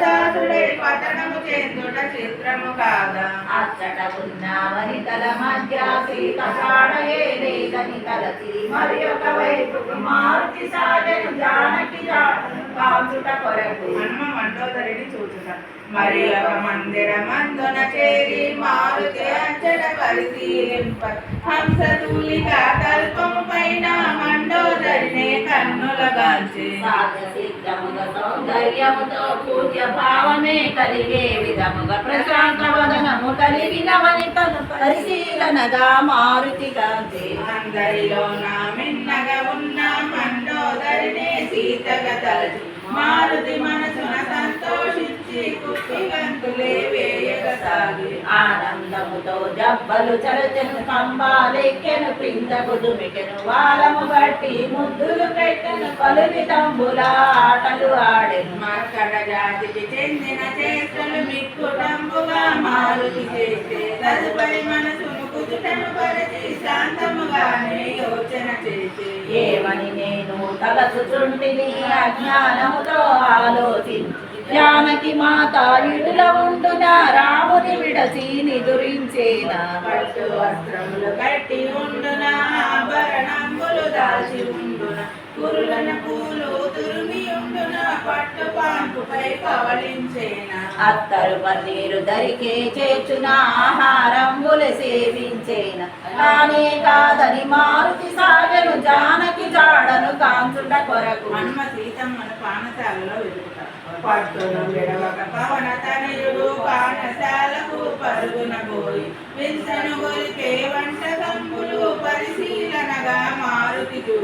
దాసుడై పతనము చెందుట చిత్రము కాదా? అచ్చట ఉన్న వనితల మధ్య సీత సాడయేదని తలచి మరి ఒక వైపు మారుతి సాగను జానకి కాచుట కొరకు. హనుమ మండోదరిని చూచుట. మరి ఒక మందిర మందున చేరి మారుతి అంచట పరిశీలింప. హంస తూలిక కల్పము పైన మండోదరిని సిద్ధముగా సౌందర్యముతో పూజ్య భావమే కలిగే విధముగా ప్రశాంత వదనము కలిగిన వనితను పరిశీలనగా మారుతి కాంతి అందరిలో నా మిన్నగా ఉన్న మండోదరిని సీతగా తలచి మారుతి మనసున సంతోషించి కుప్పి గంతులే వేయగసాగి ఆనందముతో జబ్బలు చరచెను కంబాలెక్కెను పిందకు దుమికెను వారము బట్టి ముద్దులు పెట్టెను పలుని తంబుల ఆటలు ఆడెను. మక్కడ జాతికి చెందిన చేష్టలు మిక్కుటంబుగా మారుతి చేస్తే తదుపరి మనసును కుదుటను పరచి శాంతముగానే యోచన చేసే. ఏమని నేను తలచుచుంటిని అజ్ఞానముతో ఆలోచించి జానకి మాత ఇడుల ఉండున రాముని విడసి నిదురించేన. పట్టు వస్త్రములు కట్టి ఉండున ఆభరణములు దాచి ఉండున. కురులన పూలు అత్తరు పన్నీరు దరికే చేర్చున ఆహారంబులు సేవించేన? కానే కాదని మారుతి సాగను జానకి జాడను కాంచుట కొరకు. హనుమ సీతమ్మన పానశాలలో పట్టును విడవక పవన తనయుడు పానశాలకు పరుగున పోయి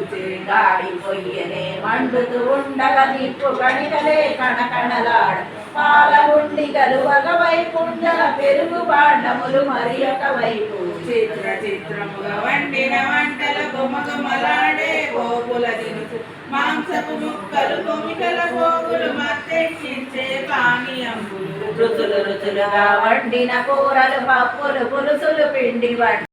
చూచే గాడి పొయ్యనే మండుతూ ఉండగా నిప్పు కణికలే కణకణలాడ. పాల ఉండి గలువగ వైపుండల పెరుగు బాండములు మరి ఒక వైపు చిత్ర చిత్రముగా వండిన వంటల గుమగుమలాడే గోపుల దినుసు. మాంసపు ముక్కలు కొమికల గోగులు మత్తెక్కించే పానీయంబులు రుచులు రుచులుగా వండిన కూరలు పప్పులు పులుసులు పిండి వంట